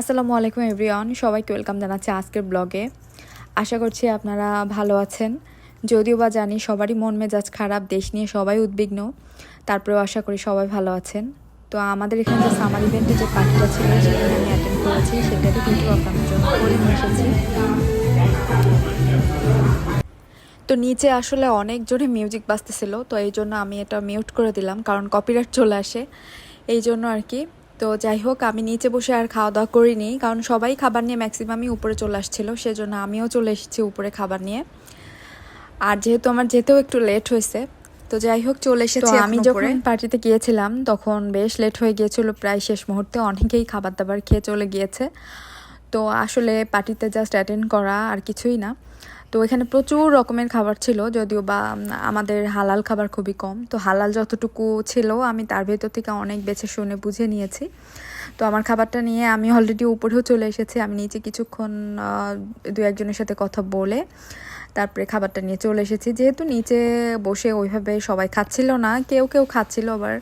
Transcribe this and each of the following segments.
আসসালামু আলাইকুম, এভরিওয়ান। সবাইকে ওয়েলকাম জানাচ্ছি আজকের ব্লগে। আশা করছি আপনারা ভালো আছেন। যদিও বা জানি সবারই মন মেজাজ খারাপ, দেশ নিয়ে সবাই উদ্বিগ্ন। তারপরেও আশা করি সবাই ভালো আছেন। তো আমাদের এখানে যে সামার ইভেন্টে যে পার্টিটা ছিল সেটা আমি অ্যাটেন্ড করেছি। ভিডিও আপনাদের জন্য এসেছি। তো নিচে আসলে অনেক জোরে মিউজিক বাজতেছিল, তো এই জন্য আমি এটা মিউট করে দিলাম, কারণ কপিরাইট চলে আসে। এই জন্য আর কি তো যাই হোক আমি নিচে বসে আর খাওয়া দাওয়া করিনি কারণ সবাই খাবার নিয়ে ম্যাক্সিমামই উপরে চলে আসছিল সেজন্য আমিও চলে এসেছি উপরে খাবার নিয়ে। আর যেহেতু আমার যেতেও একটু লেট হয়েছে তো যাই হোক চলে এসেছি আমি যখন পার্টিতে গিয়েছিলাম তখন বেশ লেট হয়ে গিয়েছিল প্রায় শেষ মুহূর্তে অনেকেই খাবার দাবার খেয়ে চলে গিয়েছে। তো আসলে পার্টিতে জাস্ট অ্যাটেন্ড করা আর কিছুই না। তো এখানে প্রচুর রকমের খাবার ছিল, যদিও বা আমাদের হালাল খাবার খুবই কম। তো হালাল যতটুকু ছিল আমি তার ভেতর থেকে অনেক বেছে শুনে বুঝে নিয়েছি। তো আমার খাবারটা নিয়ে আমি অলরেডি উপরেও চলে এসেছি। আমি নিচে কিছুক্ষণ দু একজনের সাথে কথা বলে তারপরে খাবারটা নিয়ে চলে এসেছি। যেহেতু নিচে বসে ওইভাবে সবাই খাচ্ছিল না, কেউ কেউ খাচ্ছিল, আবার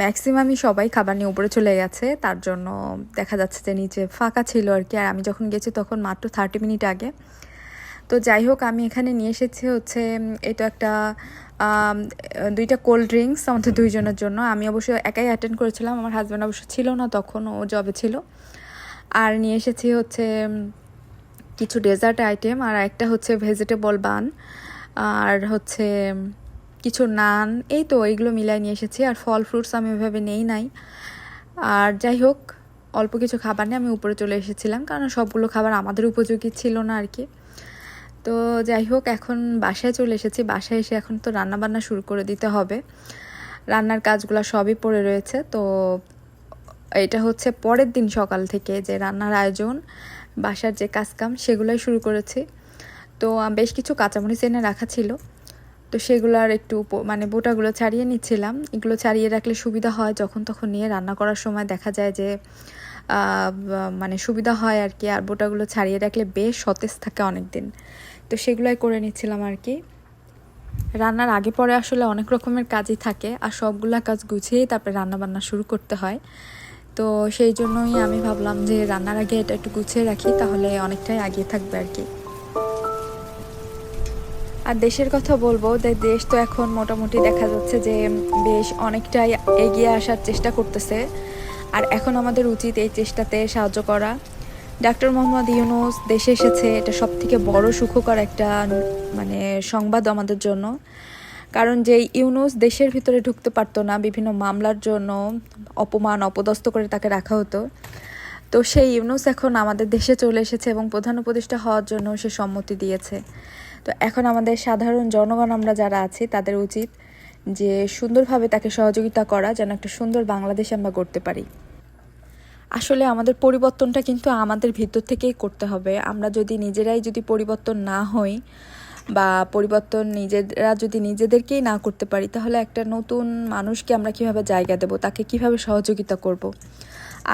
ম্যাক্সিমামই সবাই খাবার নিয়ে উপরে চলে গেছে। তার জন্য দেখা যাচ্ছে যে নিচে ফাঁকা ছিল আর কি। আর আমি যখন গেছি তখন মাত্র থার্টি মিনিট আগে তো যাই হোক আমি এখানে নিয়ে এসেছি হচ্ছে এটা একটা দুইটা কোল্ড ড্রিঙ্কস আমাদের দুইজনের জন্য। আমি অবশ্য একাই অ্যাটেন্ড করেছিলাম আমার হাজব্যান্ড অবশ্য ছিল না তখন ও জবে ছিল। আর নিয়ে এসেছি হচ্ছে কিছু ডেজার্ট আইটেম আর একটা হচ্ছে ভেজিটেবল বান আর হচ্ছে কিছু নান এই তো এইগুলো মিলাই নিয়ে এসেছি আর ফল ফ্রুটস আমি ওইভাবে নেই নাই। আর যাই হোক অল্প কিছু খাবার নিয়ে আমি উপরে চলে এসেছিলাম কারণ সবগুলো খাবার আমাদের উপযোগী ছিল না আর কি। তো যাই হোক, এখন বাসায় চলে এসেছি। বাসায় এসে এখন তো রান্না বান্না শুরু করে দিতে হবে। রান্নার কাজগুলো সবই পড়ে রয়েছে। তো এটা হচ্ছে পরের দিন সকাল থেকে যে রান্নার আয়োজন, বাসার যে কাজকাম, সেগুলোই শুরু করেছি। তো বেশ কিছু কাঁচামরিচ এনে রাখা ছিল। তো সেগুলোর একটু মানে বোটাগুলো ছাড়িয়ে নিচ্ছিলাম। এগুলো ছাড়িয়ে রাখলে সুবিধা হয় যখন তখন নিয়ে রান্না করার সময় দেখা যায় যে মানে সুবিধা হয় আর কি। আর বোটাগুলো ছাড়িয়ে রাখলে বেশ সতেজ থাকে অনেক দিন তো সেগুলোই করে নিচ্ছিলাম আর কি। রান্নার আগে পরে আসলে অনেক রকমের কাজই থাকে আর সবগুলা কাজ গুছিয়েই তারপরে রান্না বান্না শুরু করতে হয়। তো সেই জন্যই আমি ভাবলাম যে রান্নার আগে এটা একটু গুছিয়ে রাখি, তাহলে অনেকটাই আগিয়ে থাকবে আর কি। আর দেশের কথা বলব যে দেশ তো এখন মোটামুটি দেখা যাচ্ছে যে বেশ অনেকটাই এগিয়ে আসার চেষ্টা করতেছে। আর এখন আমাদের উচিত এই চেষ্টাতে সাহায্য করা। ডাক্তার মোহাম্মদ ইউনুস দেশে এসেছে। এটা সব থেকে বড় সুখকর একটা মানে সংবাদ আমাদের জন্য। কারণ যে ইউনুস দেশের ভিতরে ঢুকতে পারতো না, বিভিন্ন মামলার জন্য অপমান, অপদস্থ করে তাকে রাখা হতো। তো সেই ইউনুস এখন আমাদের দেশে চলে এসেছে এবং প্রধান উপদেষ্টা হওয়ার জন্য সে সম্মতি দিয়েছে। তো এখন আমাদের সাধারণ জনগণ আমরা যারা আছি, তাদের উচিত যে সুন্দরভাবে তাকে সহযোগিতা করা, যেন একটা সুন্দর বাংলাদেশ আমরা করতে পারি। আসলে আমাদের পরিবর্তনটা কিন্তু আমাদের ভিতর থেকেই করতে হবে। আমরা যদি নিজেরাই যদি পরিবর্তন না হই বা পরিবর্তন নিজেরা যদি নিজেদেরকেই না করতে পারি, তাহলে একটা নতুন মানুষকে আমরা কীভাবে জায়গা দেব, তাকে কীভাবে সহযোগিতা করব।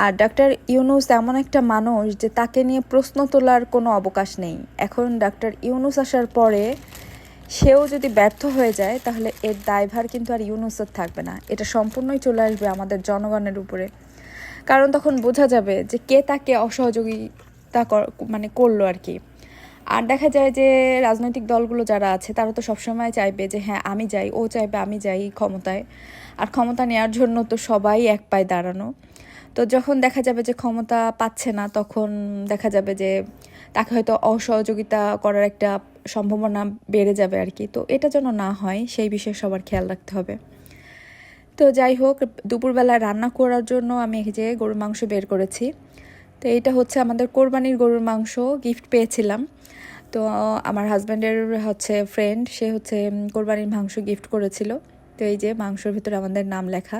আর ডাক্তার ইউনুস এমন একটা মানুষ যে তাকে নিয়ে প্রশ্ন তোলার কোনো অবকাশ নেই। এখন ডাক্তার ইউনুস আসার পরে সেও যদি ব্যর্থ হয়ে যায়, তাহলে এর দায়ভার কিন্তু আর ইউনুসের থাকবে না। এটা সম্পূর্ণই চলে আসবে আমাদের জনগণের উপরে। কারণ তখন বোঝা যাবে যে কে তাকে অসহযোগিতা মানে করল আর কি। আর দেখা যায় যে রাজনৈতিক দলগুলো যারা আছে, তারা তো সবসময় চাইবে যে হ্যাঁ আমি যাই, ও চাইবে আমি যাই ক্ষমতায়। আর ক্ষমতা নেওয়ার জন্য তো সবাই এক পায়ে দাঁড়ানো। তো যখন দেখা যাবে যে ক্ষমতা পাচ্ছে না, তখন দেখা যাবে যে তাকে হয়তো অসহযোগিতা করার একটা সম্ভাবনা বেড়ে যাবে আর কি। তো এটা যেন না হয়, সেই বিষয়ে সবার খেয়াল রাখতে হবে। তো যাই হোক, দুপুরবেলা রান্না করার জন্য আমি এই যে গরুর মাংস বের করেছি। তো এটা হচ্ছে আমাদের কোরবানির গরুর মাংস গিফট পেয়েছিলাম। তো আমার হাজব্যান্ডের হচ্ছে ফ্রেন্ড সে হচ্ছে কোরবানির মাংস গিফট করেছিল। তো এই যে মাংসর ভিতরে আমাদের নাম লেখা।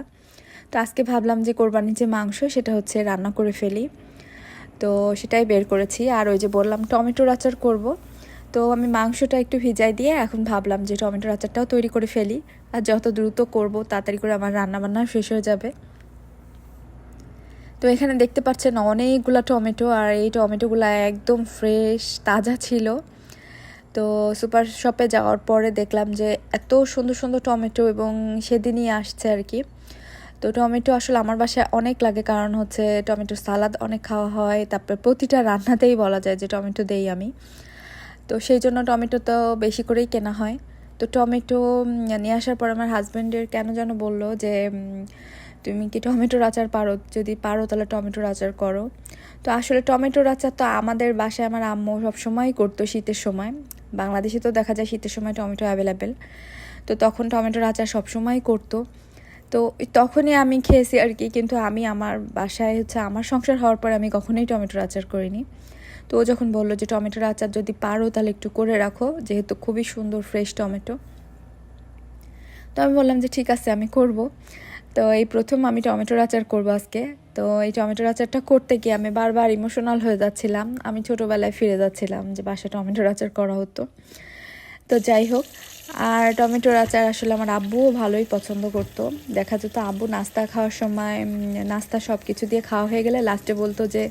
তো আজকে ভাবলাম যে কোরবানির যে মাংস, সেটা হচ্ছে রান্না করে ফেলি। তো সেটাই বের করেছি। আর ওই যে বললাম টমেটোর আচার করব। তো আমি মাংসটা একটু ভিজাই দিয়ে এখন ভাবলাম যে টমেটোর আচারটাও তৈরি করে ফেলি। আর যত দ্রুত করব, তাড়াতাড়ি করে আমার রান্নাবান্না শেষ হয়ে যাবে। তো এখানে দেখতে পাচ্ছেন অনেকগুলো টমেটো, আর এই টমেটোগুলো একদম ফ্রেশ, তাজা ছিল। তো সুপার শপে যাওয়ার পরে দেখলাম যে এত সুন্দর সুন্দর টমেটো এবং সেদিনই আসছে আর কি। তো টমেটো আসলে আমার বাসায় অনেক লাগে, কারণ হচ্ছে টমেটো সালাদ অনেক খাওয়া হয়। তারপরে প্রতিটা রান্নাতেই বলা যায় যে টমেটো দেই আমি। তো সেই জন্য টমেটো তো বেশি করেই কেনা হয়। তো টমেটো নিয়ে আসার পর আমার হাজব্যান্ডের কেন যেন বলল যে তুমি কি টমেটোর আচার পারো? যদি পারো তাহলে টমেটোর আচার করো। তো আসলে টমেটোর আচার তো আমাদের বাসায় আমার আম্মু সবসময়ই করতো শীতের সময়। বাংলাদেশে তো দেখা যায় শীতের সময় টমেটো অ্যাভেলেবেল তো তখন টমেটোর আচার সবসময় করতো। তো তখনই আমি খেয়েছি আর কি, কিন্তু আমি আমার বাসায় হচ্ছে আমার সংসার হওয়ার পর আমি কখনোই টমেটোর আচার করিনি। তো ও যখন বলল যে টমেটোর আচার যদি পারো তাহলে একটু করে রাখো, যেহেতু খুবই সুন্দর ফ্রেশ টমেটো। তো আমি বললাম যে ঠিক আছে, আমি করব। তো এই প্রথম আমি টমেটোর আচার করব আজকে। তো এই টমেটোর আচারটা করতে গিয়ে আমি বারবার ইমোশনাল হয়ে যাচ্ছিলাম। আমি ছোটোবেলায় ফিরে যাচ্ছিলাম যে বাসায় টমেটোর আচার করা হতো। তো যাই হোক, আর টমেটোর আচার আসলে আমার আব্বুও ভালোই পছন্দ করতো। দেখা যেত আব্বু নাস্তা খাওয়ার সময় নাস্তা সব কিছু দিয়ে খাওয়া হয়ে গেলে লাস্টে বলতো যে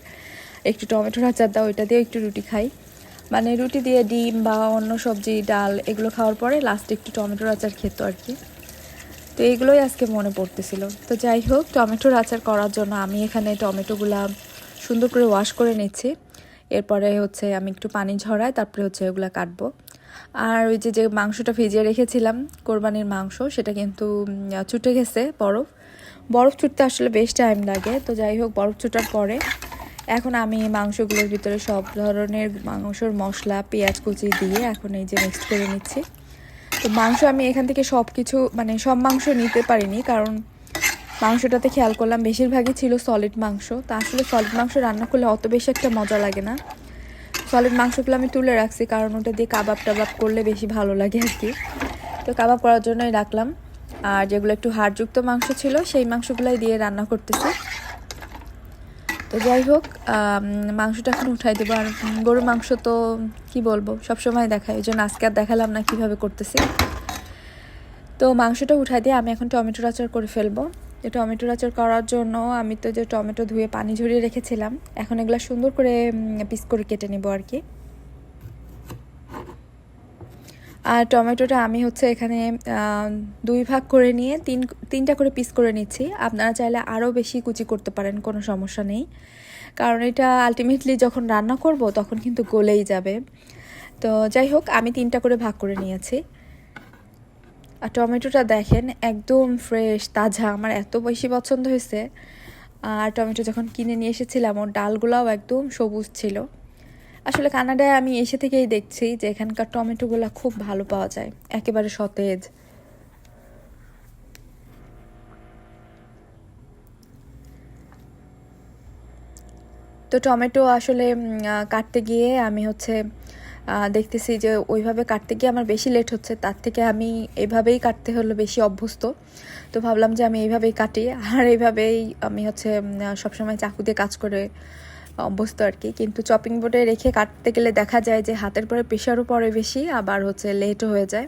একটু টমেটোর আচার দাও, ওইটা দিয়ে একটু রুটি খাই। মানে রুটি দিয়ে ডিম বা অন্য সবজি, ডাল এগুলো খাওয়ার পরে লাস্টে একটু টমেটোর আচার খেত আর কি তো এইগুলোই আজকে মনে পড়তেছিল। তো যাই হোক টমেটোর আচার করার জন্য আমি এখানে টমেটোগুলা সুন্দর করে ওয়াশ করে নিচ্ছি। এরপরে হচ্ছে আমি একটু পানি ঝরাই, তারপরে হচ্ছে ওগুলো কাটবো। আর ওই যে যে মাংসটা ভিজিয়ে রেখেছিলাম, কোরবানির মাংস, সেটা কিন্তু ছুটে গেছে বরফ। বরফ ছুটতে আসলে বেশ টাইম লাগে। তো যাই হোক, বরফ ছুটার পরে এখন আমি মাংসগুলোর ভিতরে সব ধরনের মাংসর মশলা, পেঁয়াজ কুচি দিয়ে এখন এই যে মিক্সড করে নিচ্ছি। তো মাংস আমি এখান থেকে সব কিছু মানে সব মাংস নিতে পারিনি কারণ মাংসটাতে খেয়াল করলাম বেশিরভাগই ছিল সলিড মাংস। তা আসলে সলিড মাংস রান্না করলে অত বেশি একটা মজা লাগে না। সলিড মাংসগুলো আমি তুলে রাখছি কারণ ওটা দিয়ে কাবাব টাবাব করলে বেশি ভালো লাগে আর কি। তো কাবাব করার জন্যই রাখলাম। আর যেগুলো একটু হাড়যুক্ত মাংস ছিল সেই মাংসগুলোই দিয়ে রান্না করতেছি। তো যাই হোক মাংসটা এখন উঠাই দেবো। আর গরুর মাংস তো কি বলব সব সময় দেখায়। ওই জন্য আজকে আর দেখালাম না কীভাবে করতেছি। তো মাংসটা উঠাই দিয়ে আমি এখন টমেটোর আচার করে ফেলব। যে টমেটোর আচার করার জন্য আমি তো যে টমেটো ধুয়ে পানি ঝরিয়ে রেখেছিলাম, এখন এগুলো সুন্দর করে পিস করে কেটে নেব আর কি। আর টমেটোটা আমি হচ্ছে এখানে দুই ভাগ করে নিয়ে তিন, তিনটা করে পিস করে নিচ্ছি। আপনারা চাইলে আরও বেশি কুচি করতে পারেন, কোনো সমস্যা নেই। কারণ এটা আলটিমেটলি যখন রান্না করব, তখন কিন্তু গলেই যাবে। তো যাই হোক, আমি তিনটা করে ভাগ করে নিয়েছি। আর টমেটোটা দেখেন, একদম ফ্রেশ তাজা। আমার এত বেশি পছন্দ হয়েছে। আর টমেটো যখন কিনে নিয়ে এসেছিলাম, ওর ডালগুলাও একদম সবুজ ছিল। আসলে কানাডায় আমি এসে থেকেই দেখছি যে এখানকার টমেটোগুলো খুব ভালো পাওয়া যায়, একেবারে সতেজ। তো টমেটো আসলে কাটতে গিয়ে আমি হচ্ছে দেখতেছি যে ওইভাবে কাটতে গিয়ে আমার বেশি লেট হচ্ছে, তার থেকে আমি এইভাবেই কাটতে হলো বেশি অভ্যস্ত। তো ভাবলাম যে আমি এইভাবেই কাটি, আর এইভাবেই আমি হচ্ছে সবসময় চাকু দিয়ে কাজ করে অভ্যস্ত আর কি কিন্তু চপিং বোর্ডে রেখে কাটতে গেলে দেখা যায় যে হাতের পরে প্রেশারও পড়ে বেশি, আবার হচ্ছে লেটও হয়ে যায়।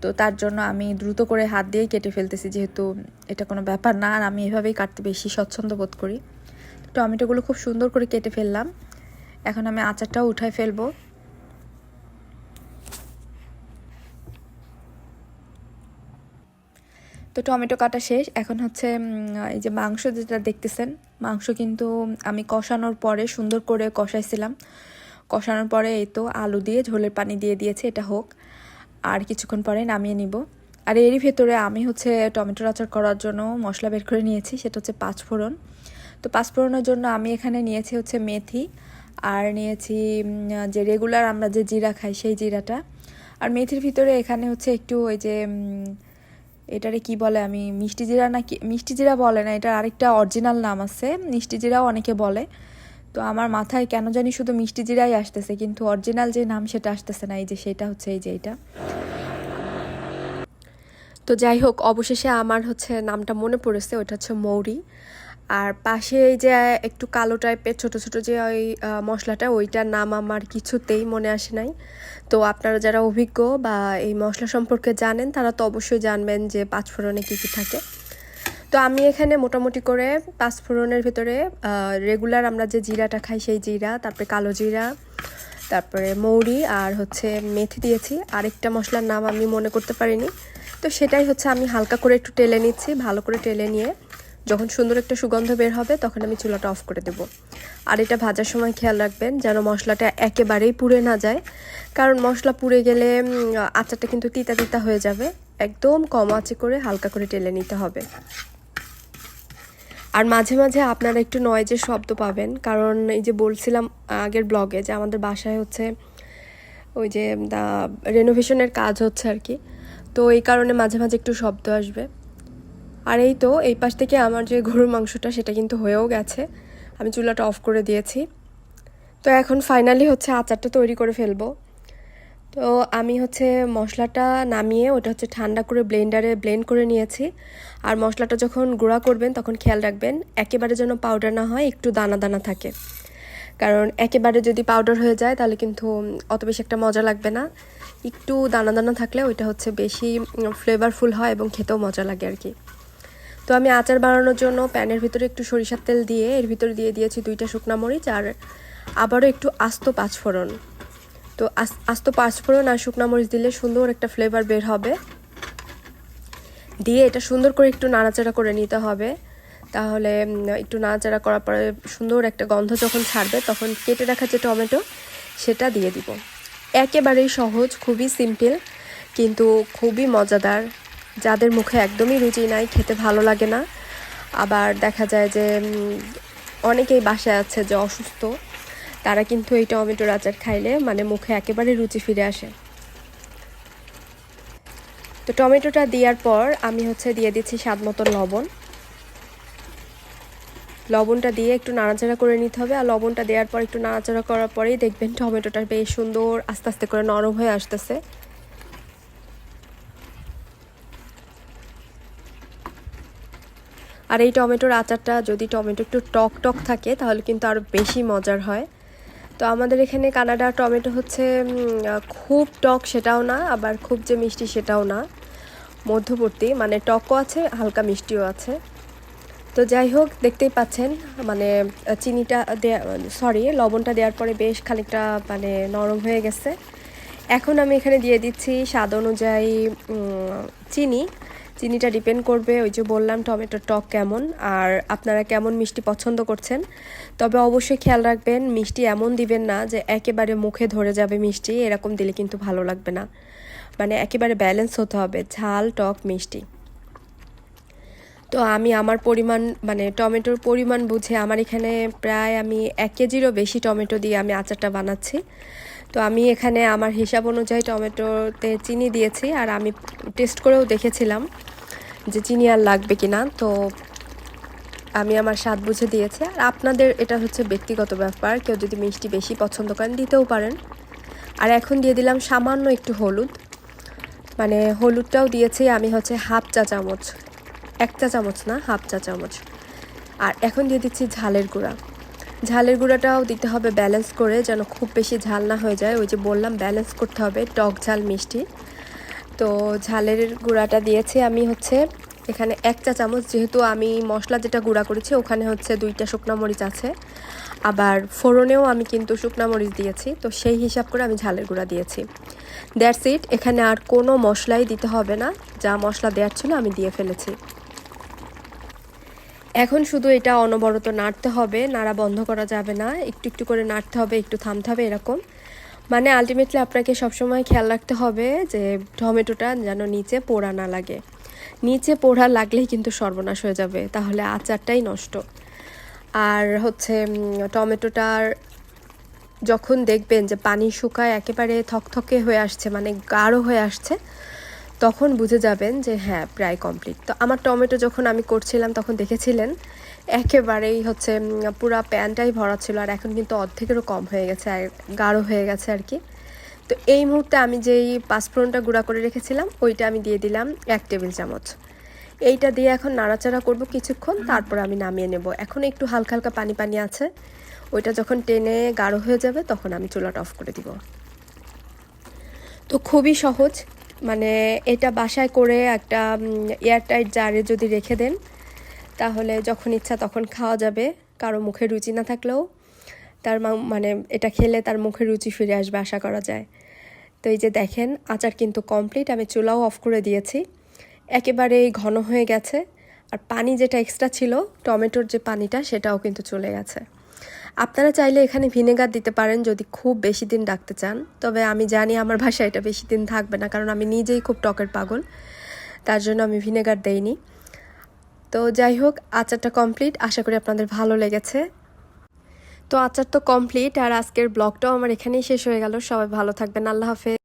তো তার জন্য আমি দ্রুত করে হাত দিয়ে কেটে ফেলতেছি, যেহেতু এটা কোনো ব্যাপার না, আর আমি এভাবেই কাটতে বেশি স্বচ্ছন্দ বোধ করি। টমেটোগুলো খুব সুন্দর করে কেটে ফেললাম। এখন আমি আচারটাও উঠায় ফেলব। তো টমেটো কাটা শেষ। এখন হচ্ছে এই যে মাংস যেটা দেখতেছেন, মাংস কিন্তু আমি কষানোর পরে সুন্দর করে কষাইছিলাম। কষানোর পরে এই তো আলু দিয়ে ঝোলের পানি দিয়ে দিয়েছে, এটা হোক। আর কিছুক্ষণ পরে নামিয়ে নিব। আর এরই ভেতরে আমি হচ্ছে টমেটোর আচার করার জন্য মশলা বের করে নিয়েছি, সেটা হচ্ছে পাঁচফোড়ন। তো পাঁচফোড়নের জন্য আমি এখানে নিয়েছি হচ্ছে মেথি, আর নিয়েছি যে রেগুলার আমরা যে জিরা খাই সেই জিরাটা। আর মেথির ভিতরে এখানে হচ্ছে একটু ওই যে এটারে কি বলে আমি, মিষ্টি জিরা নাকি, মিষ্টি জিরা বলে না, এটার আরেকটা অরিজিনাল নাম আছে, মিষ্টি জিরাও অনেকে বলে। তো আমার মাথায় কেন জানি শুধু মিষ্টি জিরাই আসতেছে, কিন্তু অরিজিনাল যে নাম সেটা আসতেছে না, এই যে সেটা হচ্ছে, এই যে এটা। তো যাই হোক, অবশেষে আমার হচ্ছে নামটা মনে পড়েছে ওটা হচ্ছে মৌরি। আর পাশে এই যে একটু কালো টাইপের ছোট ছোট যে ওই মশলাটা, ওইটার নাম আমার কিছুতেই মনে আসে নাই। তো আপনারা যারা অভিজ্ঞ বা এই মশলা সম্পর্কে জানেন, তারা তো অবশ্যই জানবেন যে পাঁচফোড়নে কী কী থাকে। তো আমি এখানে মোটামুটি করে পাঁচফোড়নের ভিতরে রেগুলার আমরা যে জিরাটা খাই, সেই জিরা, তারপরে কালো জিরা, তারপরে মৌরি আর হচ্ছে মেথি দিয়েছি। আরেকটা মশলার নাম আমি মনে করতে পারিনি। তো সেটাই হচ্ছে আমি হালকা করে একটু টেলে নিচ্ছি, ভালো করে টেলে নিয়ে। যখন সুন্দর একটা সুগন্ধ বের হবে, তখন আমি চুলাটা অফ করে দেব। আর এটা ভাজার সময় খেয়াল রাখবেন যেন মশলাটা একেবারেই পুড়ে না যায়। কারণ মশলা পুড়ে গেলে আচারটা কিন্তু তিতা তিতা হয়ে যাবে। একদম কম আঁচে করে হালকা করে টেলে নিতে হবে। আর মাঝে মাঝে আপনারা একটু নয়েজের শব্দ পাবেন। কারণ এই যে বলছিলাম আগের ব্লগে যে আমাদের বাসায় হচ্ছে, ওই যে রেনোভেশনের কাজ হচ্ছে আর কি। তো এই কারণে মাঝে মাঝে একটু শব্দ আসবে। আর এই তো, এই পাশ থেকে আমার যে গরুর মাংসটা, সেটা কিন্তু হয়েও গেছে। আমি চুলাটা অফ করে দিয়েছি। তো এখন ফাইনালি হচ্ছে আচারটা তৈরি করে ফেলব। তো আমি হচ্ছে মশলাটা নামিয়ে, ওটা হচ্ছে ঠান্ডা করে ব্লেন্ডারে ব্লেন্ড করে নিয়েছি। আর মশলাটা যখন গুঁড়া করবেন, তখন খেয়াল রাখবেন, একেবারে যেন পাউডার না হয়, একটু দানা দানা থাকে। কারণ একেবারে যদি পাউডার হয়ে যায়, তাহলে কিন্তু অত বেশি একটা মজা লাগবে না। একটু দানা দানা থাকলে ওইটা হচ্ছে বেশি ফ্লেভারফুল হয় এবং খেতেও মজা লাগে আর কি। তো আমি আচার বানানোর জন্য প্যানের ভিতরে একটু সরিষার তেল দিয়ে এর ভিতরে দিয়ে দিয়েছি দুইটা শুকনা মরিচ আর আবারও একটু আস্ত পাঁচফোড়ন। তো আস- আস্ত পাঁচফোড়ন আর শুকনা মরিচ দিলে সুন্দর একটা ফ্লেভার বের হবে। দিয়ে এটা সুন্দর করে একটু নাড়াচাড়া করে নিতে হবে। তাহলে একটু নাড়াচাড়া করার পরে সুন্দর একটা গন্ধ যখন ছাড়বে তখন কেটে রাখা যে টমেটো, সেটা দিয়ে দিব। একেবারেই সহজ, খুবই সিম্পল কিন্তু খুবই মজাদার। যাদের মুখে একদমই রুচি নাই, খেতে ভালো লাগে না। আবার দেখা যায় যে অনেকেই বাসায় আছে যে অসুস্থ, তারা কিন্তু এই টমেটোর আচার খাইলে মানে মুখে একেবারে রুচি ফিরে আসে। তো টমেটোটা দেওয়ার পর আমি হচ্ছে দিয়ে দিচ্ছি স্বাদ মতো লবণ। লবণটা দিয়ে একটু নাড়াচাড়া করে নিতে হবে, আর লবণটা দেওয়ার পর একটু নাড়াচাড়া করার পরেই দেখবেন টমেটোটা বেশ সুন্দর আস্তে আস্তে করে নরম হয়ে আসতেছে। আর এই টমেটোর আচারটা যদি টমেটো একটু টক টক থাকে, তাহলে কিন্তু আরও বেশি মজার হয়। তো আমাদের এখানে কানাডা টমেটো হচ্ছে খুব টক সেটাও না, আবার খুব যে মিষ্টি সেটাও না। মধ্যবর্তী মানে টকও আছে, হালকা মিষ্টিও আছে। তো যাই হোক, দেখতেই পাচ্ছেন মানে চিনিটা দেয়া সরি লবণটা দেওয়ার পরে বেশ খানিকটা মানে নরম হয়ে গেছে। এখন আমি এখানে দিয়ে দিচ্ছি স্বাদ অনুযায়ী চিনি। চিনিটা ডিপেন্ড করবে, ওই যে বললাম টমেটোর টক কেমন, আর আপনারা কেমন মিষ্টি পছন্দ করছেন। তবে অবশ্যই খেয়াল রাখবেন, মিষ্টি এমন দিবেন না যে একেবারে মুখে ধরে যাবে মিষ্টি, এরকম দিলে কিন্তু ভালো লাগবে না। মানে একেবারে ব্যালেন্স হতে হবে, ঝাল, টক, মিষ্টি। তো আমি আমার পরিমাণ মানে টমেটোর পরিমাণ বুঝে আমার এখানে প্রায় আমি এক কেজিরও বেশি টমেটো দিয়ে আমি আচারটা বানাচ্ছি। তো আমি এখানে আমার হিসাব অনুযায়ী টমেটোতে চিনি দিয়েছি আর আমি টেস্ট করেও দেখেছিলাম যে চিনি আর লাগবে কি না তো আমি আমার স্বাদ বুঝে দিয়েছি। আর আপনাদের এটা হচ্ছে ব্যক্তিগত ব্যাপার, কেউ যদি মিষ্টি বেশি পছন্দ করেন দিতেও পারেন। আর এখন দিয়ে দিলাম সামান্য একটু হলুদ। মানে হলুদটাও দিয়েছি আমি হচ্ছে হাফ চা চামচ, এক চা চামচ না, হাফ চা চামচ। আর এখন দিয়ে দিচ্ছি ঝালের গুঁড়া। ঝালের গুঁড়াটাও দিতে হবে ব্যালেন্স করে, যেন খুব বেশি ঝাল না হয়ে যায়। ওই যে বললাম ব্যালেন্স করতে হবে, টক ঝাল, মিষ্টি। তো ঝালের গুঁড়াটা দিয়েছি আমি হচ্ছে এখানে এক চা চামচ, যেহেতু আমি মশলা যেটা গুঁড়া করেছি, ওখানে হচ্ছে দুইটা শুকনো মরিচ আছে। আবার ফোড়নেও আমি কিন্তু শুকনো মরিচ দিয়েছি, তো সেই হিসাব করে আমি ঝালের গুঁড়া দিয়েছি। দ্যাটস ইট এখানে আর কোনো মশলাই দিতে হবে না, যা মশলা দেওয়ার ছিল আমি দিয়ে ফেলেছি। এখন শুধু এটা অনবরত নাড়তে হবে, নাড়া বন্ধ করা যাবে না, একটু একটু করে নাড়তে হবে, একটু থামতে হবে এরকম। মানে আলটিমেটলি আপনাকে সবসময় খেয়াল রাখতে হবে যে টমেটোটা যেন নিচে পোড়া না লাগে। নিচে পোড়া লাগলেই কিন্তু সর্বনাশ হয়ে যাবে, তাহলে আচারটাই নষ্ট। আর হচ্ছে টমেটোটার যখন দেখবেন যে পানি শুকায়, একেবারে থকথকে হয়ে আসছে মানে গাঢ় হয়ে আসছে তখন বুঝে যাবেন যে হ্যাঁ প্রায় কমপ্লিট তো আমার টমেটো যখন আমি করছিলাম, তখন দেখেছিলেন একেবারেই হচ্ছে পুরা প্যানটাই ভরা ছিল আর এখন কিন্তু অর্ধেকেরও কম হয়ে গেছে, আর গাঢ় হয়ে গেছে আর কি। তো এই মুহূর্তে আমি যেই পাঁচফোড়নটা গুঁড়া করে রেখেছিলাম, ওইটা আমি দিয়ে দিলাম এক টেবিল চামচ। এইটা দিয়ে এখন নাড়াচাড়া করব কিছুক্ষণ, তারপর আমি নামিয়ে নেব। এখন একটু হালকা হালকা পানি পানি আছে। ওইটা যখন টেনে গাঢ় হয়ে যাবে, তখন আমি চুলাটা অফ করে দিব। তো খুবই সহজ। মানে এটা বাসায় করে একটা এয়ারটাইট জারে যদি রেখে দেন, তাহলে যখন ইচ্ছা তখন খাওয়া যাবে। কারও মুখে রুচি না থাকলেও তার মানে এটা খেলে তার মুখে রুচি ফিরে আসবে আশা করা যায়। তো এই যে দেখেন, আচার কিন্তু কমপ্লিট আমি চুলাও অফ করে দিয়েছি। একেবারেই ঘন হয়ে গেছে। আর পানি যেটা এক্সট্রা ছিল, টমেটোর যে পানিটা, সেটাও কিন্তু চলে গেছে। আপনারা চাইলে এখানে ভিনেগার দিতে পারেন যদি খুব বেশি দিন রাখতে চান। তবে আমি জানি আমার ভাষায় এটা বেশি দিন থাকবে না, কারণ আমি নিজেই খুব টকের পাগল। তার জন্য আমি ভিনেগার দেইনি। তো যাই হোক, আচারটা কমপ্লিট আশা করি আপনাদের ভালো লেগেছে। তো আচার তো কমপ্লিট আর আজকের ব্লগটাও আমার এখানেই শেষ হয়ে গেল। সবাই ভালো থাকবেন। আল্লাহ হাফেজ।